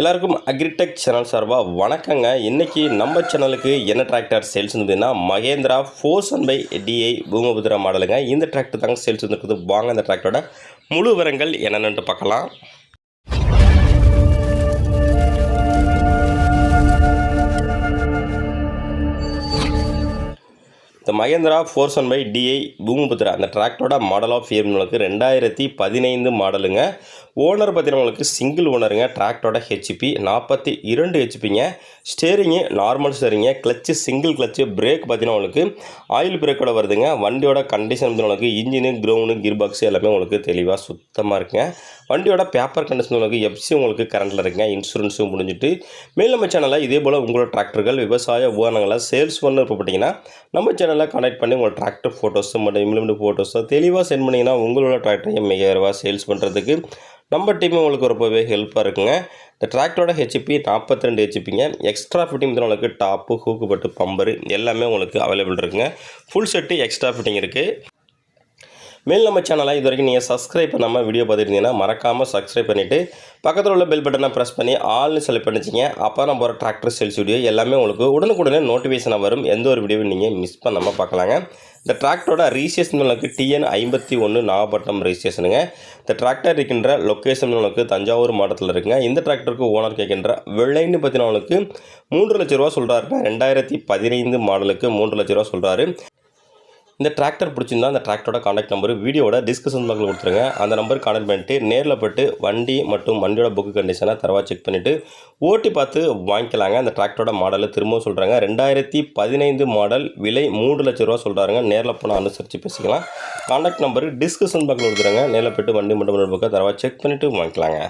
எல்லாருக்கும் agritech channel சார்பாக வணக்கங்க. இன்றைக்கி நம்ம சேனலுக்கு என்ன டிராக்டர் சேல்ஸ் இருந்ததுன்னா Mahindra four and five DI Bhoomiputra மாடலுங்க. இந்த டிராக்டர் தாங்க சேல்ஸ் வந்துருக்குது. வாங்க இந்த டிராக்டரோட முழு விவரங்கள் என்னென்னு பார்க்கலாம். இந்த Mahindra four and five DI Bhoomiputra அந்த டிராக்டரோட மாடல் ஆஃப் இயர் உங்களுக்கு ரெண்டாயிரத்தி பதினைந்து மாடலுங்க. ஓனர் பார்த்தீங்கன்னா உங்களுக்கு சிங்கிள் ஓனருங்க டிராக்டரோட ஹெச்பி நாற்பத்தி இரண்டு ஹெச்பிங்க ஸ்டேரிங்கு நார்மல் ஸ்டேரிங்க கிளச்சு சிங்கிள் கிளச்சு பிரேக் பார்த்தீங்கன்னா உங்களுக்கு ஆயில் பிரேக்கோட வருதுங்க. வண்டியோட கண்டிஷன் வந்து உங்களுக்கு இன்ஜினு க்ரௌண்டு கியர் பாக்ஸ் எல்லாமே உங்களுக்கு தெளிவாக சுத்தமாக இருக்குங்க. வண்டியோட பேப்பர் கண்டிஷன் உங்களுக்கு எஃப்சி உங்களுக்கு கரண்டில் இருக்குங்க. இன்சூரன்ஸும் முடிஞ்சிட்டு. மேலும் நம்ம சேனலில் இதே போல் உங்களோட டிராக்டர்கள் விவசாய உபகரணங்களை சேல்ஸ் பண்ண போட்டிங்கன்னா நம்ம சேனலில் கனெக்ட் பண்ணி உங்கள் டிராக்டர் ஃபோட்டோஸும் மற்றும் இம்ப்ளிமெண்ட் ஃபோட்டோஸோ தெளிவாக சென்ட் பண்ணிங்கன்னா உங்களோட டிராக்டரையும் மிக சேல்ஸ் பண்ணுறதுக்கு நம்ம டீம் உங்களுக்கு ரொம்பவே ஹெல்ப்பாக இருக்குங்க. இந்த டிராக்டரோட ஹெச்பி நாற்பத்தி ரெண்டு ஹெச்பிங்க எக்ஸ்ட்ரா ஃபிட்டிங் உங்களுக்கு டாப்பு ஹூக்கு பட்டு பம்பரு எல்லாமே உங்களுக்கு அவைலபிள் இருக்குங்க. ஃபுல் செட்டு எக்ஸ்ட்ரா ஃபிட்டிங் இருக்குது மேல் நம்ம சேனலை இது வரைக்கும் நீங்கள் சப்ஸ்கிரைப் பண்ணாமல் வீடியோ பார்த்துருந்தீங்கன்னா மறக்காமல் சப்ஸ்கிரைப் பண்ணிவிட்டு பக்கத்தில் உள்ள பெல் பட்டனை ப்ரெஸ் பண்ணி ஆல்னு செலக்ட் பண்ணிச்சிங்க அப்போ நம்ம போகிற டிராக்டர் சேல்ஸ் வீடியோ எல்லாமே உங்களுக்கு உடனுக்குடனே நோட்டிஃபிகேஷனாக வரும். எந்த ஒரு வீடியோவும் நீங்கள் மிஸ் பண்ணாமல் பார்க்கலாங்க. இந்த டிராக்டரோட ரிஜிஸ்ட்ரேஷன் உங்களுக்கு டிஎன் ஐம்பத்தி ஒன்று நாகப்பட்டினம் ரிஜிஸ்ட்ரேஷனுங்க இந்த டிராக்டர் இருக்கின்ற லொக்கேஷன் உங்களுக்கு தஞ்சாவூர் மாவட்டத்தில் இருக்குங்க. இந்த டிராக்டருக்கு ஓனர் கேட்கின்ற வெள்ளைன்னு பார்த்தீங்கன்னா உங்களுக்கு மூன்று லட்ச ரூபா சொல்கிறாருங்க ரெண்டாயிரத்தி பதினைந்து மாடலுக்கு மூன்று லட்ச ரூபா சொல்கிறாரு இந்த டிராக்டர் பிடிச்சிருந்தா அந்த டிராக்டரோட காண்டாக்ட் நம்பர் வீடியோட டிஸ்கிரிப்ஷன் பாக்ஸில் கொடுத்துருங்க. அந்த நம்பர் காண்டாக்ட் பண்ணிட்டு நேரில் போட்டு வண்டி மற்றும் வண்டியோட புக்கு கண்டிஷனை தரவா செக் பண்ணிவிட்டு ஓட்டி பார்த்து வாங்கிக்கலாங்க. அந்த டிராக்டரோட மாடலை திரும்பவும் சொல்கிறாங்க ரெண்டாயிரத்தி பதினைந்து மாடல் விலை மூன்று லட்ச ரூபா சொல்கிறாங்க நேரில் போனால் அனுசரித்து பேசிக்கலாம். காண்டாக்ட் நம்பர் டிஸ்கஷன் பாக்ஸில் கொடுத்துருங்க. நேரில் போய்ட்டு வண்டி மட்டும் புக்கை தரவா செக் பண்ணிவிட்டு வாங்கிக்கலாங்க.